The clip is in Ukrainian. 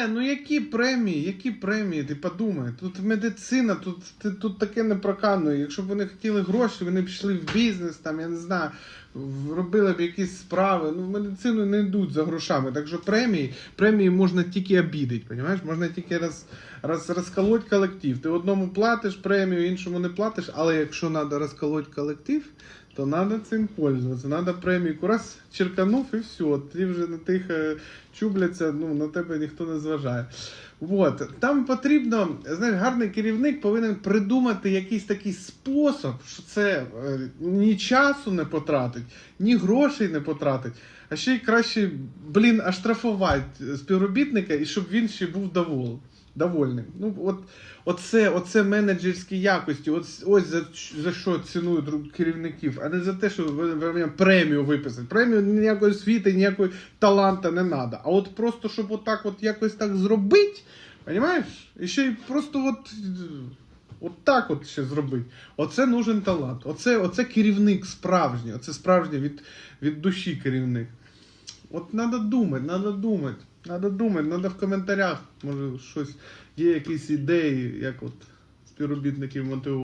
Валя, ну які премії, які премії? Ти подумай. Тут медицина, тут, тут таке не проканує. Якщо б вони хотіли гроші, вони пішли в бізнес, там, я не знаю, робили б якісь справи. Ну, в медицину не йдуть за грошами. Так що премії, премії можна тільки обідати, розумієш? Можна тільки роз, роз, розколоть колектив. Ти одному платиш премію, іншому не платиш, але якщо треба розколоть колектив, то треба цим пользуватися. Треба премію раз черканув і все. Ти вже на тих е, чубляться, ну на тебе ніхто не зважає. От. Там потрібно, знаєш, гарний керівник повинен придумати якийсь такий спосіб, що це е, ні часу не потратить, ні грошей не потратить, а ще й краще, блін, оштрафувати співробітника і щоб він ще був доволен. Довольним. Ну, от, оце, оце менеджерські якості. От, ось за, за що цінують керівників, а не за те, що премію виписати. Премію ніякої освіти, ніякої таланта не треба. А от просто, щоб отак от якось так зробити, розумієш? І ще й просто от, от так от ще зробити. Оце нужен талант. Оце, оце керівник справжній. Оце справжній від, від душі керівник. От треба думати, треба думати. Треба думати, треба в коментарях, може щось є якісь ідеї, як от співробітників мотивувати.